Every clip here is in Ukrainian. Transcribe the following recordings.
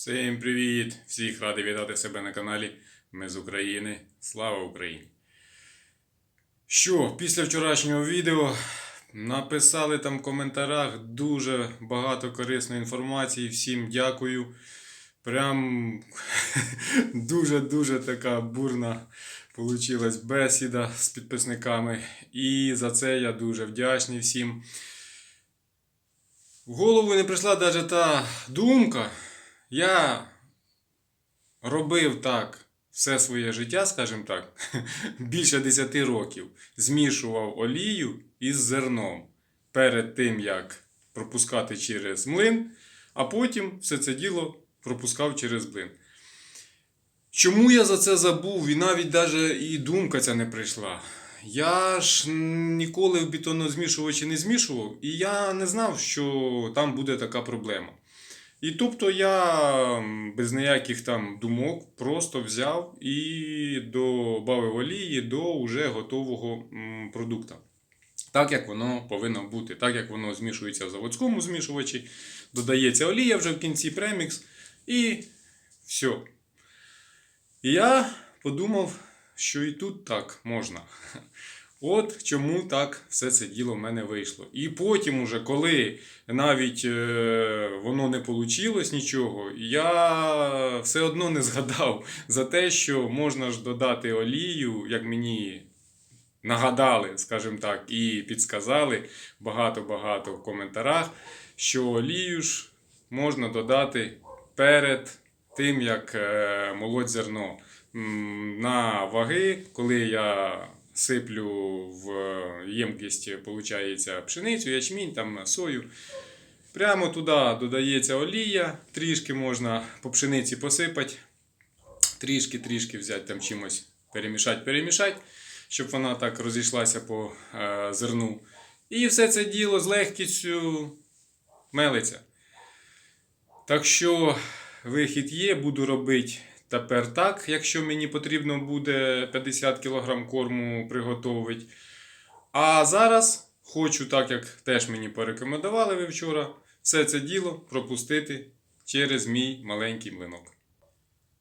Всім привіт! Всіх радий вітати себе на каналі. Ми з України. Слава Україні! Що, після вчорашнього відео написали там в коментарях дуже багато корисної інформації. Всім дякую. Прям дуже-дуже така бурна получилась бесіда з підписниками. І за це я дуже вдячний всім. В голову не прийшла навіть та думка. Я робив так все своє життя, скажімо так, більше 10 років. Змішував олію із зерном перед тим, як пропускати через млин, а потім все це діло пропускав через блин. Чому я за це забув і навіть даже і думка ця не прийшла? Я ж ніколи в бетонозмішувачі не змішував, і я не знав, що там буде така проблема. І тобто я без ніяких там думок просто взяв і додав олії до уже готового продукту. Так як воно повинно бути, так як воно змішується в заводському змішувачі, додається олія вже в кінці премікс, і все. Я подумав, що і тут так можна. От чому так все це діло в мене вийшло. І потім, уже, коли навіть е, воно не вийшло нічого, я все одно не згадав за те, що можна ж додати олію, як мені нагадали, скажімо так, і підсказали багато-багато в коментарях, що олію ж можна додати перед тим, як е, молоть зерно. На ваги, коли я сиплю в ємкість, виходить, пшеницю, ячмінь, там сою. Прямо туди додається олія, трішки можна по пшениці посипати, трішки-трішки взяти там чимось, перемішати, перемішати, щоб вона так розійшлася по е, зерну. І все це діло з легкістю мелиться. Так що вихід є, буду робити тепер так, якщо мені потрібно буде 50 кг корму приготувати. А зараз хочу, так як теж мені порекомендували ви вчора, все це діло пропустити через мій маленький млинок.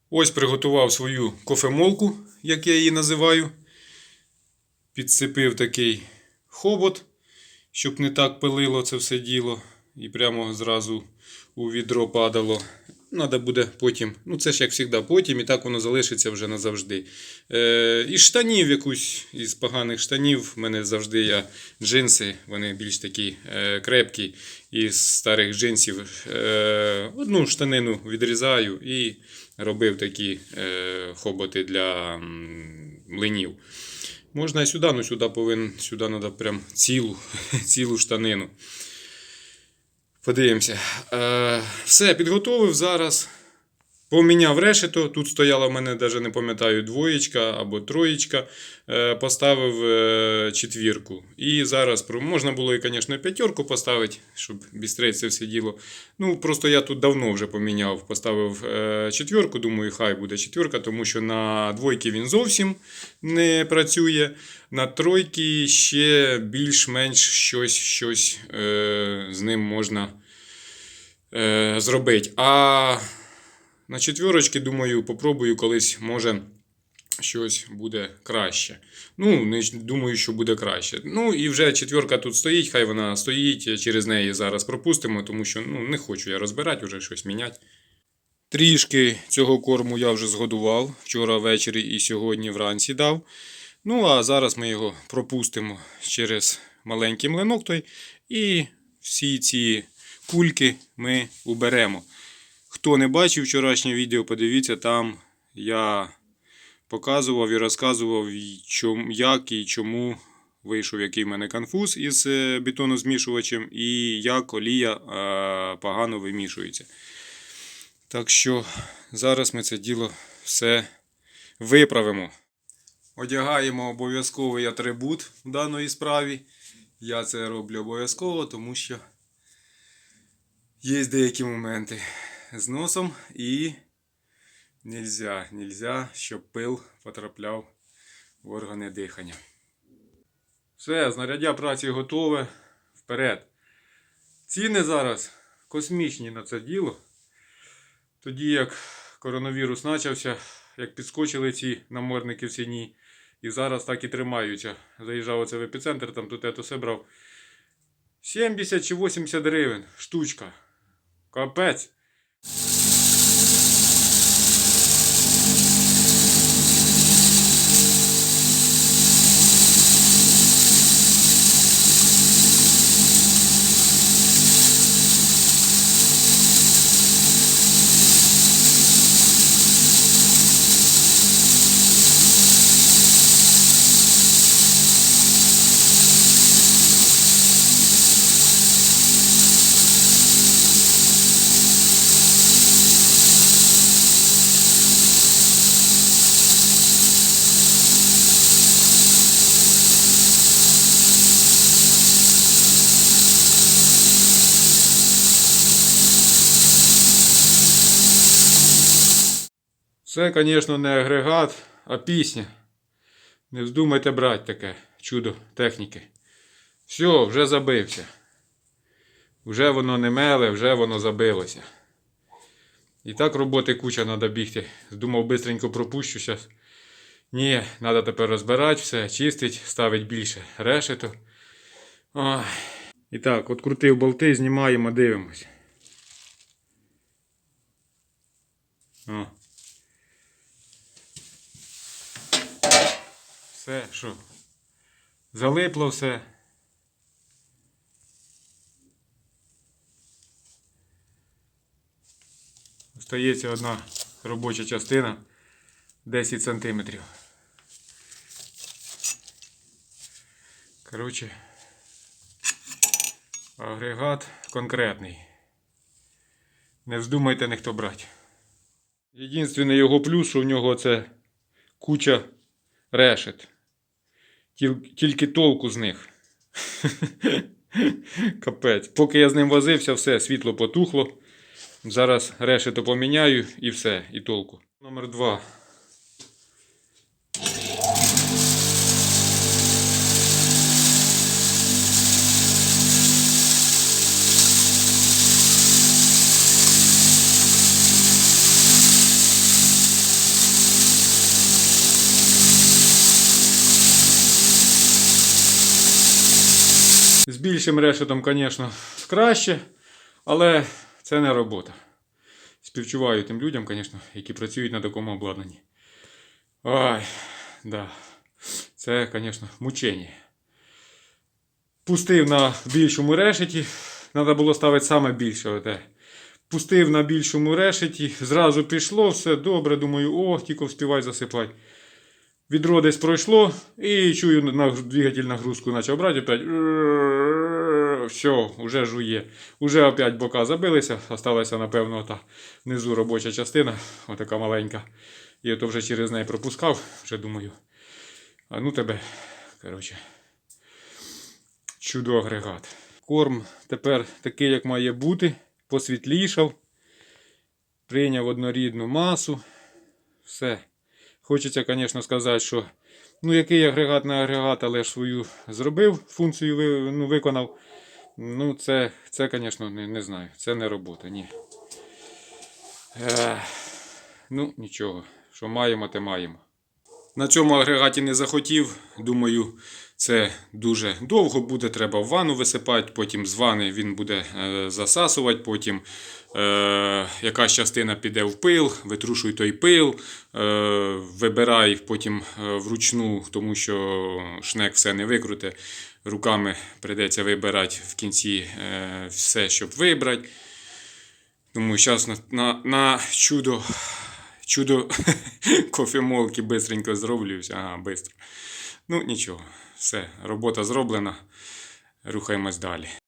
Ось приготував свою кофемолку, як я її називаю. Підсипив такий хобот, щоб не так пилило це все діло. І прямо зразу у відро падало. Надо буде потім, ну це ж як завжди, потім і так воно залишиться вже назавжди. Е, із штанів якусь, із поганих штанів, в мене завжди я джинси, вони більш такі е, крепкі. Із старих джинсів е, одну штанину відрізаю і робив такі е, хоботи для млинів. Можна і сюди, але сюди повинен, сюди треба прям цілу, цілу штанину. Подивимося. Е, все, підготовив зараз. Поміняв решето. Тут стояла в мене, навіть не пам'ятаю, двоєчка або троєчка. Е, поставив е, четвірку. І зараз можна було і, звісно, п'ятерку поставити, щоб бістрее це все діло. Ну, просто я тут давно вже поміняв. Поставив е, четвірку, думаю, хай буде четвірка, тому що на двойки він зовсім не працює. На тройки ще більш-менш щось, щось е, з ним можна е, зробити. А на четвірочки, думаю, попробую колись, може, щось буде краще. Ну, не думаю, що буде краще. Ну, і вже четвірка тут стоїть, хай вона стоїть, через неї зараз пропустимо, тому що ну, не хочу я розбирати, вже щось міняти. Трішки цього корму я вже згодував. Вчора ввечері і сьогодні вранці дав. Ну, а зараз ми його пропустимо через маленький млинок той. І всі ці кульки ми уберемо. Хто не бачив вчорашнє відео, подивіться, там я показував і розказував, як і чому вийшов який в мене конфуз із е, бетонозмішувачем, і як олія е, погано вимішується. Так що зараз ми це діло все виправимо. Одягаємо обов'язковий атрибут в даної справі. Я це роблю обов'язково, тому що є деякі моменти з носом і нельзя, нельзя, щоб пил потрапляв в органи дихання. Все, знаряддя праці готове. Вперед. Ціни зараз космічні на це діло. Тоді як коронавірус почався, як підскочили ці намордники в ціні, і зараз так і тримаються. Заїжджав оце в епіцентр, там тут ето все брав. 70 чи 80 гривень штучка. Капець. you Це, звісно, не агрегат, а пісня. Не вздумайте брати таке чудо техніки. Все, вже забився. Вже воно не меле, вже воно забилося. І так роботи куча треба бігти. Думав, бистренько пропущу зараз. Ні, треба тепер розбирати все, чистити, ставити більше решето. Ой. І так, от крутив болти, знімаємо, дивимось. О. Все, що? Залипло все. Остається одна робоча частина 10 сантиметрів. Коротше, агрегат конкретний. Не вздумайте ніхто брати. Єдинственний його плюс, що в нього це куча решет. Тіл- Тільки толку з них. Капець. Поки я з ним возився, все, світло потухло. Зараз решето поміняю і все, і толку. Номер два. З більшим решетом, звісно, краще, але це не робота. Співчуваю тим людям, звісно, які працюють на такому обладнанні. Ой, да. Це, звісно, мучення. Пустив на більшому решеті. Треба було ставити саме більше. Оте. Пустив на більшому решеті, зразу пішло, все добре. Думаю, о, тільки вспівай засипай. Відро десь пройшло, і чую, двигатель нагрузку почав брати, опять. Все, вже жує. Уже опять бока забилися, осталася, напевно, та внизу робоча частина, отака маленька. І то вже через неї пропускав, вже думаю. А ну тебе, коротше, чудо агрегат. Корм тепер такий, як має бути, посвітлішав, прийняв однорідну масу. Все. Хочеться, звісно, сказати, що ну, який агрегат на агрегат, але ж свою зробив, функцію ну, виконав. Ну, це, це, звісно, не, не знаю. Це не робота, ні. Ех, ну, нічого. Що маємо, те маємо. На цьому агрегаті не захотів. Думаю, це дуже довго буде. Треба в ванну висипати, потім з вани він буде е, засасувати, потім е, якась частина піде в пил, витрушуй той пил, е, вибирай потім е, вручну, тому що шнек все не викруте. Руками прийдеться вибирати в кінці е, все, щоб вибрати. Тому зараз на, на, на чудо, чудо кофемолки бистренько зроблю. Ага, бистро. Ну нічого, все, робота зроблена. Рухаємось далі.